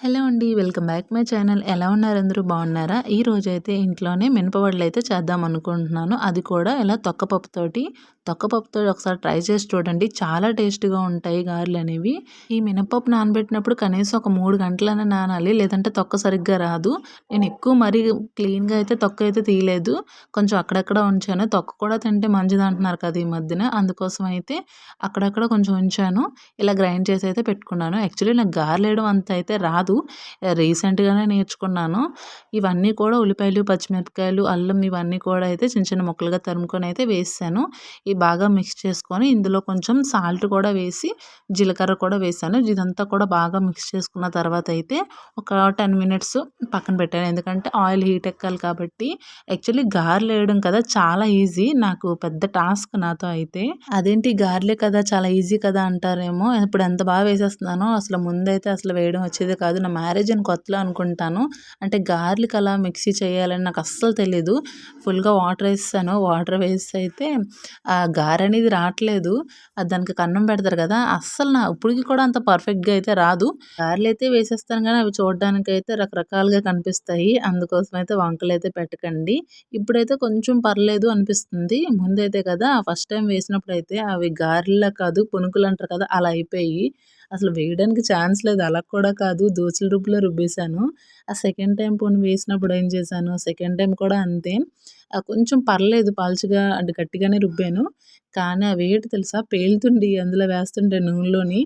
Hello అండి welcome back my channel. ఎలా ఉన్నారు అందరూ? బాగున్నారా? ఈ రోజైతే ఇంట్లోనే మినపవడలు అయితే చేద్దాం అనుకుంటున్నాను. అది కూడా ఇలా తొక్కపప్పుతోటి. తొక్కపప్పుతో ఒకసారి ట్రై చేసి చూడండి. చాలా టేస్ట్గా ఉంటాయి గారెలు అనేవి. ఈ మినపప్పు నానబెట్టినప్పుడు కనీసం ఒక మూడు గంటలైనా నానాలి. లేదంటే తొక్క సరిగ్గా రాదు. నేను ఎక్కువ మరీ క్లీన్గా అయితే తొక్క అయితే తీయలేదు. కొంచెం అక్కడక్కడ ఉంచాను. తొక్క కూడా తింటే మంచిది అంటున్నారు కదా ఈ మధ్యన. అందుకోసం అయితే అక్కడక్కడ కొంచెం ఉంచాను. ఇలా గ్రైండ్ చేసి అయితే పెట్టుకున్నాను. యాక్చువల్లీ నాకు గారెలు వేయడం అంత అయితే రాదు. కాదు. రీసెంట్గానే నేర్చుకున్నాను. ఇవన్నీ కూడా ఉల్లిపాయలు పచ్చిమిరపకాయలు అల్లం ఇవన్నీ కూడా అయితే చిన్న చిన్న ముక్కలుగా తరుముకొని అయితే వేసాను. ఇవి బాగా మిక్స్ చేసుకొని ఇందులో కొంచెం సాల్ట్ కూడా వేసి జీలకర్ర కూడా వేసాను. ఇదంతా కూడా బాగా మిక్స్ చేసుకున్న తర్వాత అయితే ఒక టెన్ మినిట్స్ పక్కన పెట్టాను. ఎందుకంటే ఆయిల్ హీట్ ఎక్కాలి కాబట్టి యాక్చువల్లీ గారెలు వేయడం కదా చాలా ఈజీ. నాకు పెద్ద టాస్క్ నాతో అయితే. అదేంటి గారెలే కదా చాలా ఈజీ కదా అంటారేమో. ఇప్పుడు ఎంత బాగా వేసేస్తున్నానో అసలు ముందైతే అసలు వేయడం వచ్చేది కాదు. నా మ్యారేజ్ అని కొత్తలో అనుకుంటాను. అంటే గార్లిక్ అలా మిక్సీ చేయాలని నాకు అస్సలు తెలీదు. ఫుల్గా వాటర్ వేస్తాను. వాటర్ వేసి అయితే ఆ గారె అనేది రావట్లేదు. అది దానికి కన్నం పెడతారు కదా అస్సలు నా ఇప్పటికి కూడా అంత పర్ఫెక్ట్గా అయితే రాదు. గారెలు అయితే వేసేస్తాను కానీ అవి చూడడానికి అయితే రకరకాలుగా కనిపిస్తాయి. అందుకోసం అయితే వంకలు అయితే పెట్టకండి. ఇప్పుడైతే కొంచెం పర్లేదు అనిపిస్తుంది. ముందైతే కదా ఫస్ట్ టైం వేసినప్పుడు అయితే అవి గారెలా కాదు పునుకులు అంటారు కదా అలా అయిపోయి అసలు వేయడానికి ఛాన్స్ లేదు. అలా కూడా కాదు. దోశల రూపులో రుబ్బేశాను. ఆ సెకండ్ టైం పోనీ వేసినప్పుడు ఏం చేశాను? సెకండ్ టైం కూడా అంతే. కొంచెం పర్లేదు. పలుచగా అంటే గట్టిగానే రుబ్బాను. కానీ అవి ఏంటి తెలుసా? పేలుతుండి అందులో వేస్తుంటే నూనెలోని.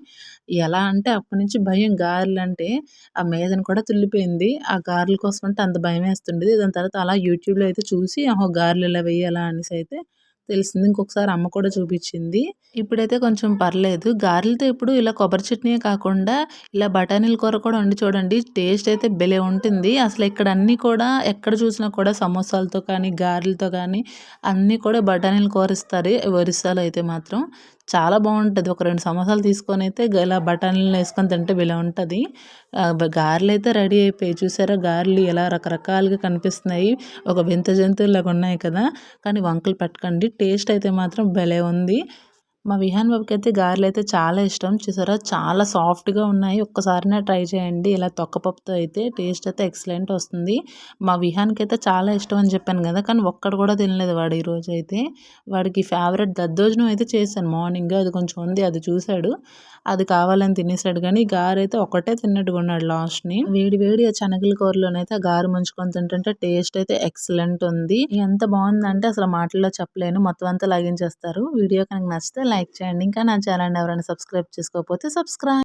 ఎలా అంటే అప్పటి నుంచి భయం. గారెలు అంటే ఆ మీదన కూడా తుల్లిపోయింది. ఆ గారెల కోసం అంటే అంత భయం వేస్తుండేది. దాని తర్వాత అలా యూట్యూబ్లో అయితే చూసి ఆహో గారెలు ఇలా వేయాలా? అనేసి అయితే తెలిసింది. ఇంకొకసారి అమ్మ కూడా చూపించింది. ఇప్పుడైతే కొంచెం పర్లేదు. గారెలతో ఇప్పుడు ఇలా కొబ్బరి చట్నీ కాకుండా ఇలా బఠానీల కూర కూడా వండి చూడండి. టేస్ట్ అయితే భలే ఉంటుంది. అసలు ఇక్కడ అన్నీ కూడా ఎక్కడ చూసినా కూడా సమోసాలతో కానీ గారెలతో కానీ అన్నీ కూడా బఠానీలు కూర ఇస్తారు. ఒరిస్సాలో అయితే మాత్రం. చాలా బాగుంటుంది. ఒక రెండు సమోసాలు తీసుకొని అయితే ఇలా బఠానీలు వేసుకొని తింటే భలే ఉంటుంది. గారెలు అయితే రెడీ అయిపోయాయి. చూసారా? గారెలు ఎలా రకరకాలుగా కనిపిస్తున్నాయి. ఒక వింత జంతువులాగా ఉన్నాయి కదా? కానీ వంకలు పెట్టకండి. టేస్ట్ అయితే మాత్రం భలే ఉంది. మా విహాన్ బాబుకి అయితే గారెలు అయితే చాలా ఇష్టం. చూసారా? చాలా సాఫ్ట్గా ఉన్నాయి. ఒక్కసారినే ట్రై చేయండి. ఇలా తొక్కపప్పుతో అయితే టేస్ట్ అయితే ఎక్సలెంట్ వస్తుంది. మా విహాన్కి అయితే చాలా ఇష్టం అని చెప్పాను కదా కానీ ఒక్కడు కూడా తినలేదు వాడు ఈరోజు అయితే. వాడికి ఫేవరెట్ దద్దోజనం అయితే చేశాను మార్నింగ్ అది కొంచెం ఉంది అది చూశాడు. అది కావాలని తినేసాడు కానీ గారు అయితే ఒకటే తిన్నట్టుగా ఉన్నాడు లాస్ట్ని వేడి వేడి ఆ శనగల కూరలోనైతే ఆ గారు ముంచుకొని తింటుంటే టేస్ట్ అయితే ఎక్సలెంట్ ఉంది. ఎంత బాగుందంటే అసలు మాటల్లో చెప్పలేను. మొత్తం అంతా లాగించేస్తారు. వీడియో కనుక నచ్చితే లైక్ చేయండి. ఇంకా నా ఛానల్ ఎవరైనా సబ్స్క్రైబ్ చేసుకోకపోతే సబ్స్క్రైబ్